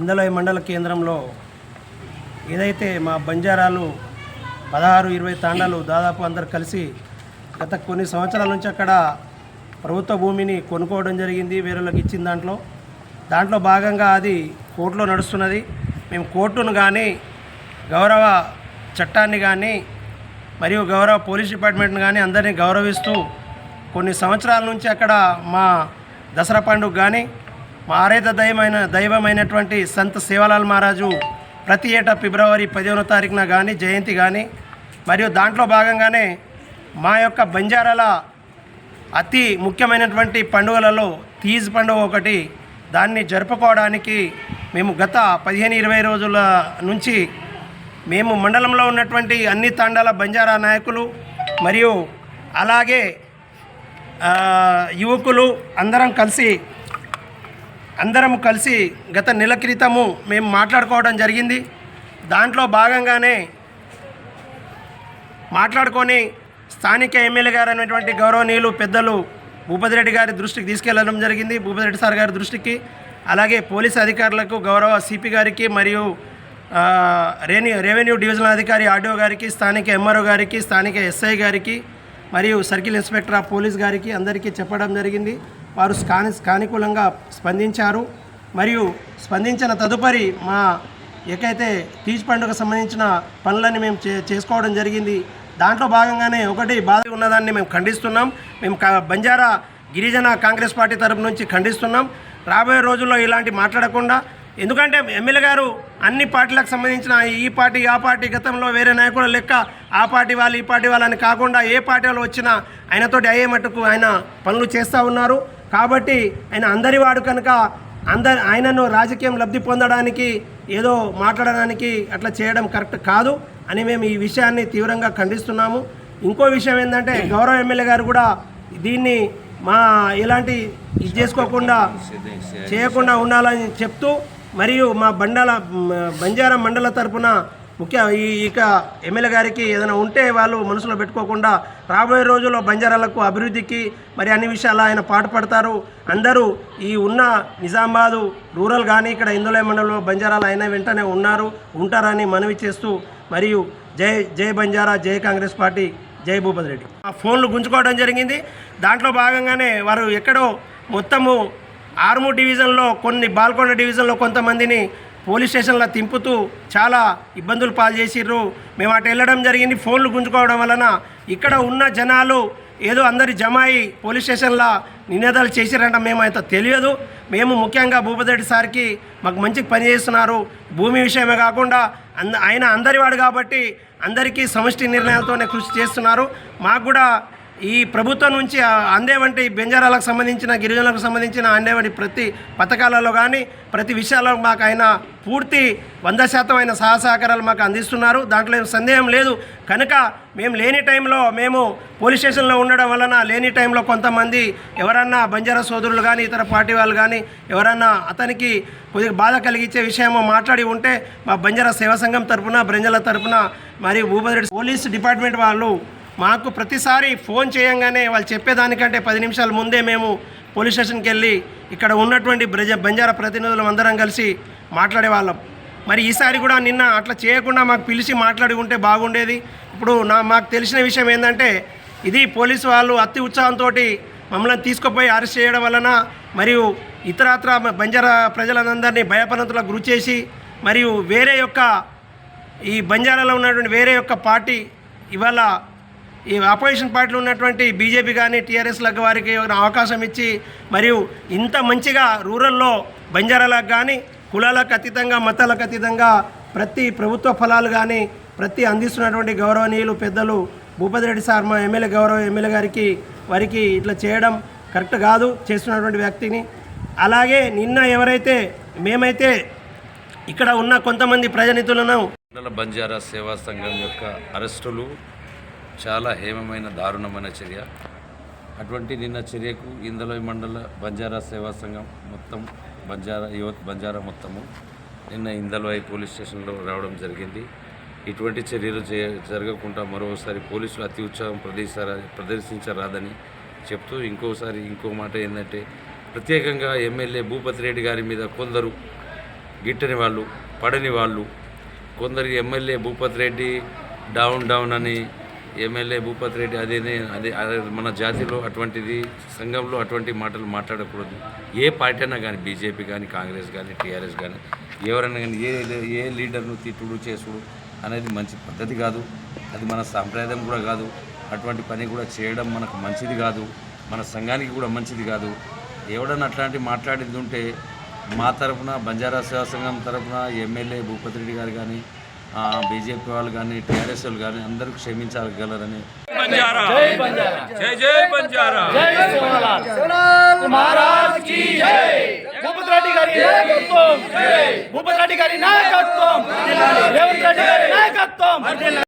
ఇందలై మండల కేంద్రంలో ఏదైతే మా బంజారాలు పదహారు ఇరవై తాండాలు దాదాపు అందరు కలిసి గత కొన్ని సంవత్సరాల నుంచి అక్కడ ప్రభుత్వ భూమిని కొనుక్కోవడం జరిగింది వేరేలకు ఇచ్చిన దాంట్లో. దాంట్లో భాగంగా అది కోర్టులో నడుస్తున్నది. మేము కోర్టును కానీ గౌరవ చట్టాన్ని కానీ మరియు గౌరవ పోలీస్ డిపార్ట్మెంట్ని కానీ అందరినీ గౌరవిస్తూ కొన్ని సంవత్సరాల నుంచి అక్కడ మా దసరా పండుగ కానీ మా దైవమైన దైవమైనటువంటి సంత సేవలాల్ మహారాజు ప్రతి ఏటా ఫిబ్రవరి పదిహేనో తారీఖున కానీ జయంతి కానీ మరియు దాంట్లో భాగంగానే మా యొక్క బంజారాల అతి ముఖ్యమైనటువంటి పండుగలలో తీజ్ పండుగ ఒకటి. దాన్ని జరుపుకోవడానికి మేము గత పదిహేను ఇరవై రోజుల నుంచి మేము మండలంలో ఉన్నటువంటి అన్ని తాండాల బంజారా నాయకులు మరియు అలాగే యువకులు అందరం కలిసి అందరం కలిసి గత నెల క్రితము మేము మాట్లాడుకోవడం జరిగింది. దాంట్లో భాగంగానే మాట్లాడుకొని స్థానిక ఎమ్మెల్యే గారు అనేటువంటి గౌరవనీయులు పెద్దలు భూపతిరెడ్డి గారి దృష్టికి తీసుకెళ్ళడం జరిగింది. భూపతిరెడ్డి సార్ గారి దృష్టికి అలాగే పోలీస్ అధికారులకు గౌరవ సిపి గారికి మరియు ఆ, రెవెన్యూ రెవెన్యూ డివిజనల్ అధికారి ఆర్డీఓ గారికి స్థానిక ఎంఆర్ఓ గారికి స్థానిక ఎస్ఐ గారికి మరియు సర్కిల్ ఇన్స్పెక్టర్ ఆఫ్ పోలీస్ గారికి అందరికీ చెప్పడం జరిగింది. వారు స్థాని స్కానుకూలంగా స్పందించారు. మరియు స్పందించిన తదుపరి మా ఏకైతే తీజ్ పండుగ సంబంధించిన పనులన్నీ మేము చే చేసుకోవడం జరిగింది. దాంట్లో భాగంగానే ఒకటి బాధ ఉన్నదాన్ని మేము ఖండిస్తున్నాం. మేము బంజారా గిరిజన కాంగ్రెస్ పార్టీ తరపు నుంచి ఖండిస్తున్నాం. రాబోయే రోజుల్లో ఇలాంటి మాట్లాడకుండా ఎందుకంటే ఎమ్మెల్యే గారు అన్ని పార్టీలకు సంబంధించిన ఈ పార్టీ ఆ పార్టీ గతంలో వేరే నాయకుల లెక్క ఆ పార్టీ వాళ్ళు ఈ పార్టీ వాళ్ళని కాకుండా ఏ పార్టీ వాళ్ళు వచ్చినా ఆయనతోటి అయ్యే మట్టుకు ఆయన పనులు చేస్తూ ఉన్నారు. కాబట్టి ఆయన అందరి వాడు కనుక అందరి ఆయనను రాజకీయం లబ్ధి పొందడానికి ఏదో మాట్లాడడానికి అట్లా చేయడం కరెక్ట్ కాదు అని మేము ఈ విషయాన్ని తీవ్రంగా ఖండిస్తున్నాము. ఇంకో విషయం ఏంటంటే గౌరవ ఎమ్మెల్యే గారు కూడా దీన్ని మా ఎలాంటి ఇది చేసుకోకుండా చేయకుండా ఉండాలని చెప్తూ మరియు మా బండల బంజారా మండల తరపున ముఖ్య ఈ ఇక ఎమ్మెల్యే గారికి ఏదైనా ఉంటే వాళ్ళు మనసులో పెట్టుకోకుండా రాబోయే రోజుల్లో బంజారాలకు అభివృద్ధికి మరి అన్ని విషయాలు ఆయన పాటుపడతారు అందరూ ఈ ఉన్న నిజామాబాదు రూరల్ కానీ ఇక్కడ ఇందులో మండలంలో బంజారాలు ఆయన వెంటనే ఉన్నారు ఉంటారని మనవి చేస్తూ మరియు జై జై బంజారా జై కాంగ్రెస్ పార్టీ జై భూపతి రెడ్డి. ఆ ఫోన్లు గుంజుకోవడం జరిగింది. దాంట్లో భాగంగానే వారు ఎక్కడో మొత్తము ఆర్మూర్ డివిజన్లో కొన్ని బాల్కొండ డివిజన్లో కొంతమందిని పోలీస్ స్టేషన్లో తింపుతూ చాలా ఇబ్బందులు పాలు చేసిర్రు. మేము అటు వెళ్ళడం జరిగింది ఫోన్లు గుంజుకోవడం వలన ఇక్కడ ఉన్న జనాలు ఏదో అందరి జమ అయి పోలీస్ స్టేషన్లో నినాదాలు చేసిరంట మేము అయితే తెలియదు. మేము ముఖ్యంగా భూపతిరెడ్డి సార్కి మాకు మంచి పని చేస్తున్నారు. భూమి విషయమే కాకుండా అంద ఆయన అందరివాడు కాబట్టి అందరికీ సమష్టి నిర్ణయాలతోనే కృషి చేస్తున్నారు. మాకు కూడా ఈ ప్రభుత్వం నుంచి అందేవంటి అందే వంటి బెంజారాలకు సంబంధించిన గిరిజనులకు సంబంధించిన అందే వంటి ప్రతి పథకాలలో కానీ ప్రతి విషయాల్లో మాకు ఆయన పూర్తి వంద శాతం అయిన సహా సహకారాలు మాకు అందిస్తున్నారు. దాంట్లో ఏం సందేహం లేదు. కనుక మేము లేని టైంలో మేము పోలీస్ స్టేషన్లో ఉండడం వలన లేని టైంలో కొంతమంది ఎవరన్నా బంజారా సోదరులు కానీ ఇతర పార్టీ వాళ్ళు కానీ ఎవరన్నా అతనికి కొద్దిగా బాధ కలిగించే విషయమో మాట్లాడి ఉంటే మా బంజారా సేవా సంఘం తరపున బ్రంజల తరపున మరియు భూపతిరెడ్డి పోలీస్ డిపార్ట్మెంట్ వాళ్ళు మాకు ప్రతిసారి ఫోన్ చేయంగానే వాళ్ళు చెప్పేదానికంటే పది నిమిషాల ముందే మేము పోలీస్ స్టేషన్కి వెళ్ళి ఇక్కడ ఉన్నటువంటి బ్రజ బంజారా ప్రతినిధులం అందరం కలిసి మాట్లాడేవాళ్ళం. మరి ఈసారి కూడా నిన్న అట్లా చేయకుండా మాకు పిలిచి మాట్లాడి ఉంటే బాగుండేది. ఇప్పుడు నా మాకు తెలిసిన విషయం ఏంటంటే ఇది పోలీసు వాళ్ళు అతి ఉత్సాహంతో మమ్మల్ని తీసుకుపోయి అరెస్ట్ చేయడం వలన మరియు ఇతరత్ర బంజారా ప్రజలందరినీ భయపరంతులకు గురి చేసి మరియు వేరే యొక్క ఈ బంజారాలో ఉన్నటువంటి వేరే యొక్క పార్టీ ఇవాళ ఈ ఆపోజిషన్ పార్టీలో ఉన్నటువంటి బీజేపీ కానీ టీఆర్ఎస్లకు వారికి అవకాశం ఇచ్చి మరియు ఇంత మంచిగా రూరల్లో బంజారాలకు కానీ కులాలకు అతీతంగా మతాలకు అతీతంగా ప్రతి ప్రభుత్వ ఫలాలు కానీ ప్రతి అందిస్తున్నటువంటి గౌరవనీయులు పెద్దలు భూపతి రెడ్డి సార్ మా ఎమ్మెల్యే గౌరవ ఎమ్మెల్యే గారికి వారికి ఇట్లా చేయడం కరెక్ట్ కాదు చేస్తున్నటువంటి వ్యక్తిని. అలాగే నిన్న ఎవరైతే మేమైతే ఇక్కడ ఉన్న కొంతమంది ప్రజానిధులను బంజారా సేవా సంఘం యొక్క అరెస్టులు చాలా హేమమైన దారుణమైన చర్య. అటువంటి నిన్న చర్యకు ఇందలోయ మండల బంజారా సేవా సంఘం మొత్తం బంజారా యువత్ బంజారా మొత్తము నిన్న ఇందలోయ పోలీస్ స్టేషన్లో రావడం జరిగింది. ఇటువంటి చర్యలు చే జరగకుండా మరోసారి పోలీసులు అతి ఉత్సాహం ప్రదర్శించారా ప్రదర్శించరాదని చెప్తూ ఇంకోసారి ఇంకో మాట ఏంటంటే ప్రత్యేకంగా ఎమ్మెల్యే భూపతి రెడ్డి గారి మీద కొందరు గిట్టని వాళ్ళు పడని వాళ్ళు కొందరు MLA Bhupathi Reddy down down అని ఎమ్మెల్యే భూపతి రెడ్డి అదేనే అదే అదే మన జాతిలో అటువంటిది సంఘంలో అటువంటి మాటలు మాట్లాడకూడదు. ఏ పార్టీ అయినా కానీ బీజేపీ కానీ కాంగ్రెస్ కానీ టీఆర్ఎస్ కానీ ఎవరైనా కానీ ఏ ఏ లీడర్ను తిట్టుడు చేసుడు అనేది మంచి పద్ధతి కాదు. అది మన సాంప్రదాయం కూడా కాదు. అటువంటి పని కూడా చేయడం మనకు మంచిది కాదు. మన సంఘానికి కూడా మంచిది కాదు. ఎవడన్నా అట్లాంటి మాట్లాడింది ఉంటే మా తరఫున బంజారా సేవా సంఘం తరపున ఎమ్మెల్యే భూపతి రెడ్డి గారు కానీ బీజేపీ వాళ్ళు కానీ టీఆర్ఎస్ వాళ్ళు కానీ అందరూ క్షమించగలరని. భూపతి రెడ్డి గారి నాయకత్వం. రేవంత్ రెడ్డి గారి నాయకత్వం.